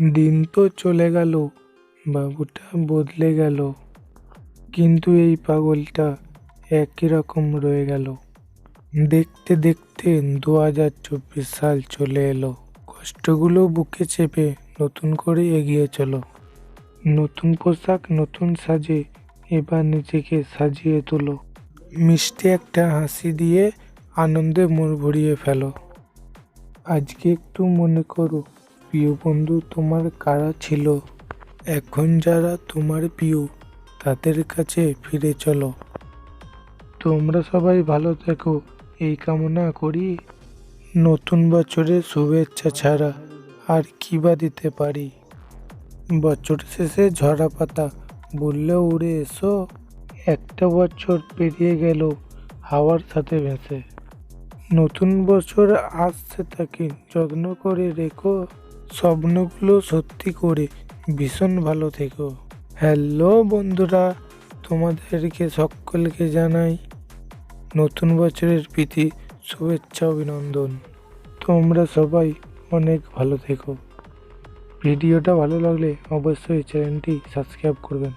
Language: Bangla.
দিন তো চলে গেল, বাবুটা বদলে গেল। কিন্তু এই পাগলটা একই রকম রয়ে গেল। দেখতে দেখতে দু হাজার চব্বিশ সাল চলে এলো। কষ্টগুলো বুকে চেপে নতুন করে এগিয়ে চলো। নতুন পোশাক, নতুন সাজে এবার নিজেকে সাজিয়ে তোলো। মিষ্টি একটা হাসি দিয়ে আনন্দে মন ভরিয়ে ফেলো। আজকে একটু মনে করো। প্রিয় বন্ধু, তোমার কারা ছিল? এখন যারা তোমার প্রিয়, তাদের কাছে ফিরে চলো। তোমরা সবাই ভালো থেকো। এই কামনা করি। নতুন বছরের শুভেচ্ছা ছাড়া আর কি বা দিতে পারি? বছর শেষে ঝরা পাতা, বললে উড়ে এসো। একটা বছর পেরিয়ে গেল, হাওয়ার সাথে ভেসে। নতুন বছর আসছে তাকে যত্ন করে রেখো। স্বপ্নগুলো সত্যি করে, ভীষণ ভালো থেকো। হ্যালো বন্ধুরা, তোমাদেরকে সকলকে জানাই নতুন বছরের প্রীতি, শুভেচ্ছা, অভিনন্দন। তোমরা সবাই অনেক ভালো থেকো। ভিডিওটা ভালো লাগলে অবশ্যই চ্যানেলটি সাবস্ক্রাইব করবেন।